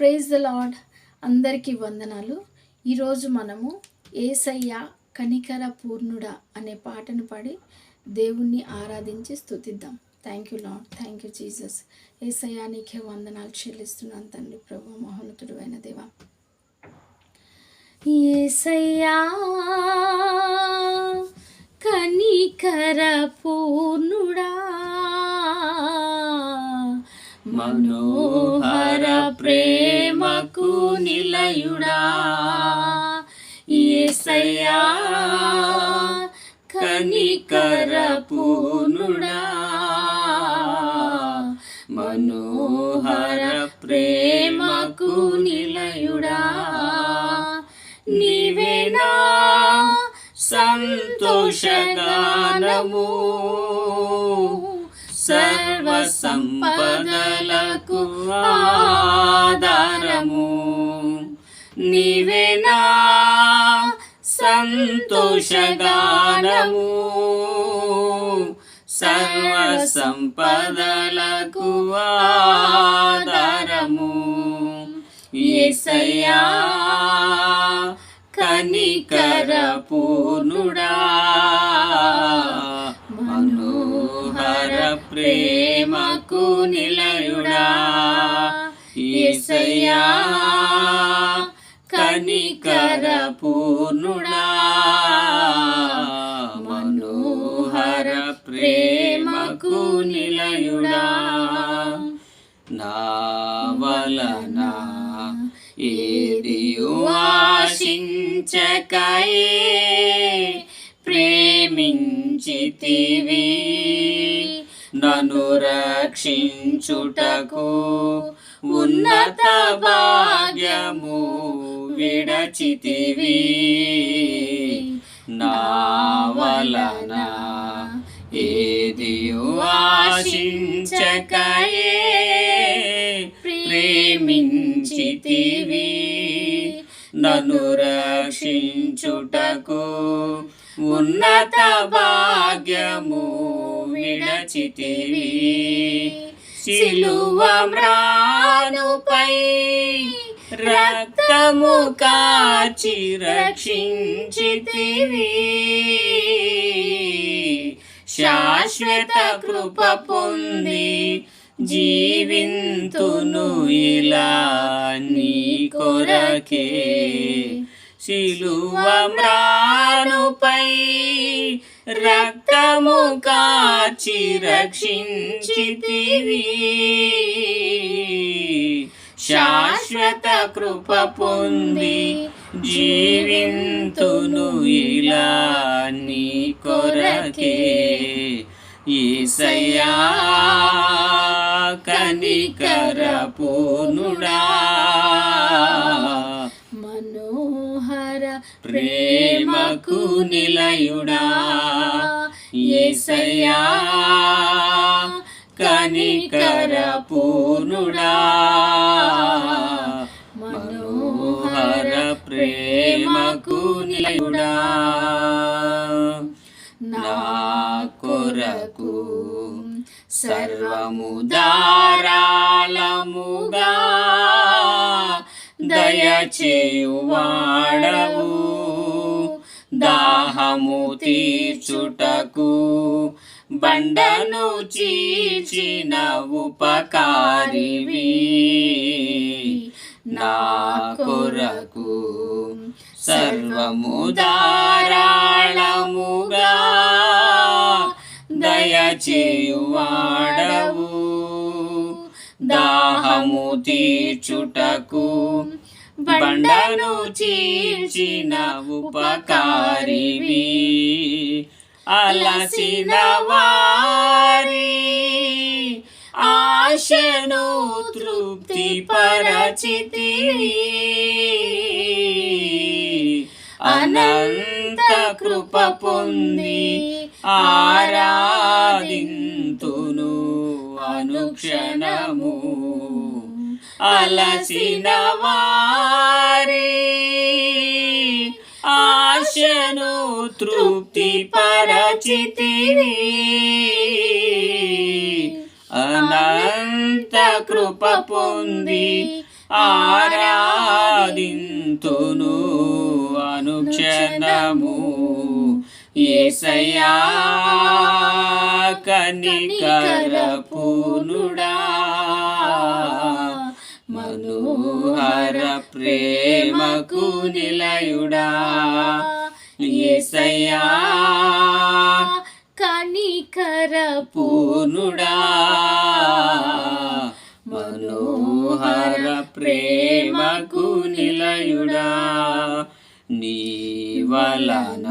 Praise the lord అందరికీ వందనాలు. ఈరోజు మనము ఏసయ్య కనికర పూర్ణుడా అనే పాటను పాడి దేవుణ్ణి ఆరాధించి స్థుతిద్దాం thank you lord thank you Jesus ఏసయ్య నీకే వందనాలు చెల్లిస్తున్నాను తండ్రి ప్రభు మహోన్నతుడు అయిన దేవా. ఏసయ్యా కనికర పూర్ణుడా మనోహర ప్రేమకు నిలయుడా. ఏసయ్యా కనికర మనోహర ప్రేమకు నిలయుడా. నీవేనా సంతోషగానము సర్వ సంపదలకు ఆధారము నీవేనా సంతోషగానము. సర్వ సంపదలకు ఆధారము. ఏసయ్యా కనికర ప్రేమకు నిలయుడా? ఏసయ్యా కనికర పూర్ణుడా? మనోహర ప్రేమకు నిలయుడా? నా అనురక్షించుటకు రక్షించుటకు ఉన్నత భాగ్యము విడచితివి. నా వలన ఏది ఆశించకయే? ప్రేమించితివి. నన్ను రక్షించుటకు ఉన్నత భాగ్యము విడచితివి. సిలువ మ్రానుపై రక్తము కాచి రక్షించితివి. శాశ్వత కృప పొంది జీవింతును ఇలా నీ కొరకే. శిలువమ్రానుపై రక్తము కాచి రక్షించితివి. శాశ్వత కృప పొంది జీవింతును ఇలా నీ కొరకే. ఈసయ్యా కనికర పూర్ణుడా. మనోహర ప్రేమకు నిలయుడా? ఏసయ్యా కనికర పూర్ణుడా? మనోహర ప్రేమకు నిలయుడా? నా కొరకు సర్వము ధారాళముగా దయచేయువాడవు దాహము తీర్చుటకు బండను చీచిన ఉపకారివి. నా కొరకు సర్వముదా తీర్చుటకు బండను చీల్చిన ఉపకారివి. అలసిన వారి ఆశను తృప్తి పరచితి అనంత కృప పొంది ఆరాధింతును. అనుక్షణము అలసిన వారి. ఆశను తృప్తి పరచితివి అనంత కృప పొంది ఆరాధింతును అనుక్షణము. ఏసయా కనికర పూనుడా మనోహర ప్రేమకు నిలయుడా? ఏసయ్యా కనికర పూర్ణుడా మనోహర ప్రేమకు నిలయుడా? నీవలన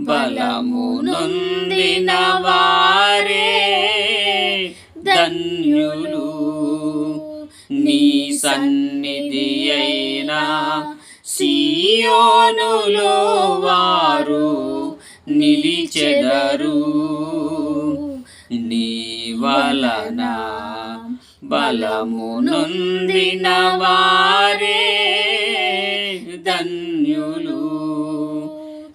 బలము నొందిన వారే ధన్యులు సన్నిధి అయినా సియోనులో వారు నిలిచెదరు. నీ వలన బలము నొందిన వారే ధన్యులు.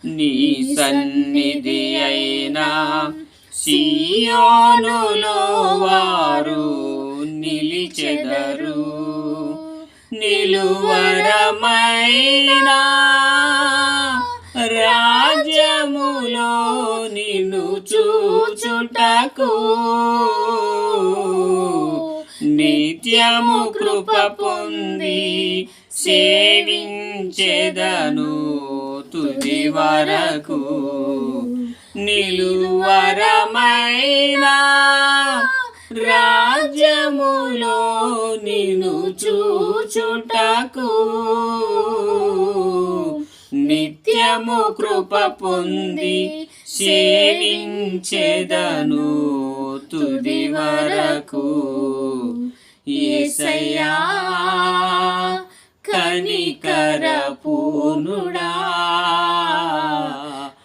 నీ సన్నిధి అయినా సియోనులో వారు నిలిచెదరు. నిలువరమైన రాజ్యములో నిన్ను చూచుటకు నిత్యము కృప పొంది సేవించెదను తుది వరకు నిలువరమైన రాజ్యములో చూటకు నిత్యము కృప పొంది సేవించెదను తుది వరకు. ఏసయ్యా కనికర పూర్ణుడా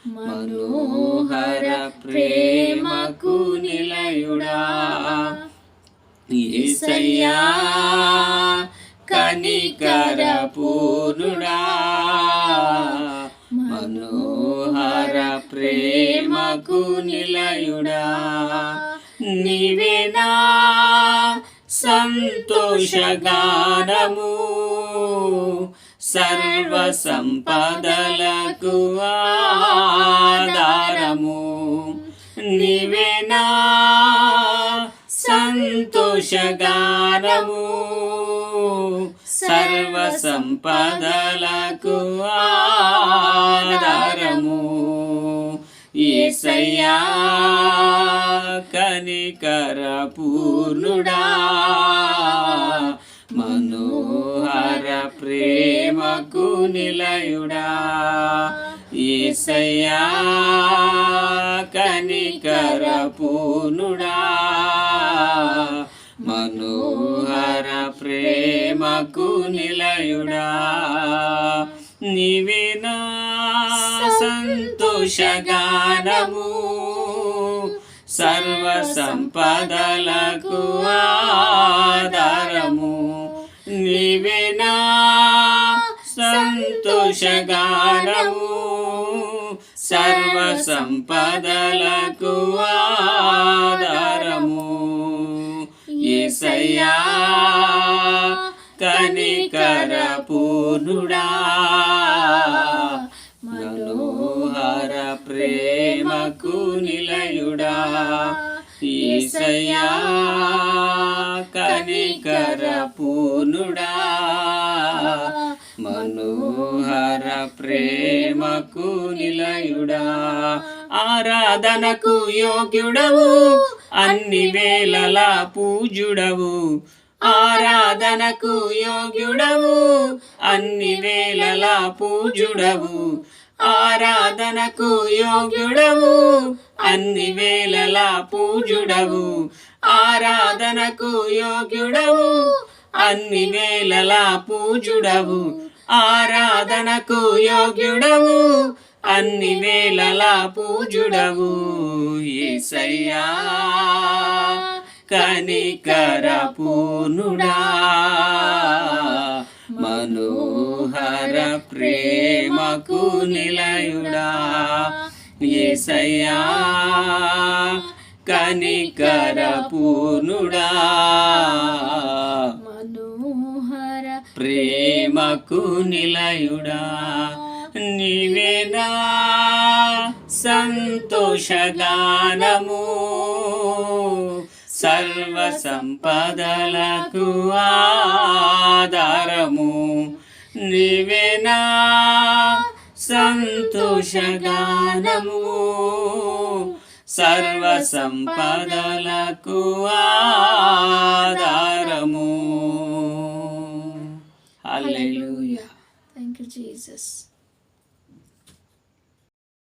మనోహర ప్రేమకు నిలయుడా. ఏసయ్యా కనికర పూర్ణుడా మనోహర ప్రేమకు నిలయుడా. నివేనా సంతోషగానము. సర్వ సంపదలకు ఆధారము. నివేనా సంతోషగానము. సర్వ సంపదలకు ఆధారము. ఏసయ్యా కనికర పూర్ణుడా మనోహర ప్రేమకు నిలయుడా. ఏసయ్యా కనికర పూర్ణుడా మనోహర ప్రేమకు నిలయుడా. నివేనా సంతోషగానము సర్వ సంపదలకు ఆధారము. నివేనా సంతోషగానము సర్వ సంపదలకు ఆధారము. ఏసయ్యా కనికర పూర్ణుడా మనోహర ప్రేమకు నిలయుడా. ఈసయ్యా కనికర పూర్ణుడా మనోహర ప్రేమకు నిలయుడా. ఆరాధనకు యోగ్యుడవు. అన్ని వేళలా పూజుడవు ఆరాధనకు యోగ్యుడవు. అన్ని వేళలా పూజుడవు ఆరాధనకు యోగ్యుడవు. అన్ని వేళలా పూజుడవు ఆరాధనకు యోగ్యుడవు. అన్ని వేళలా పూజుడవు ఆరాధనకు యోగ్యుడవు. అన్ని వేళలా పూజుడవు ఏసయ్యా. కనికర పూర్ణుడా. మనోహర ప్రేమకు నిలయుడా. ఏసయ్యా. కనికర పూర్ణుడా. మనోహర ప్రేమకు నిలయుడా. నీవేనా? సంతోషగానము సర్వ సంపదలకు ఆధారము. నీవేనా? సంతోషగానము సర్వ సంపదలకు ఆధారము హల్లెలూయా థ్యాంక్ యూ జీసస్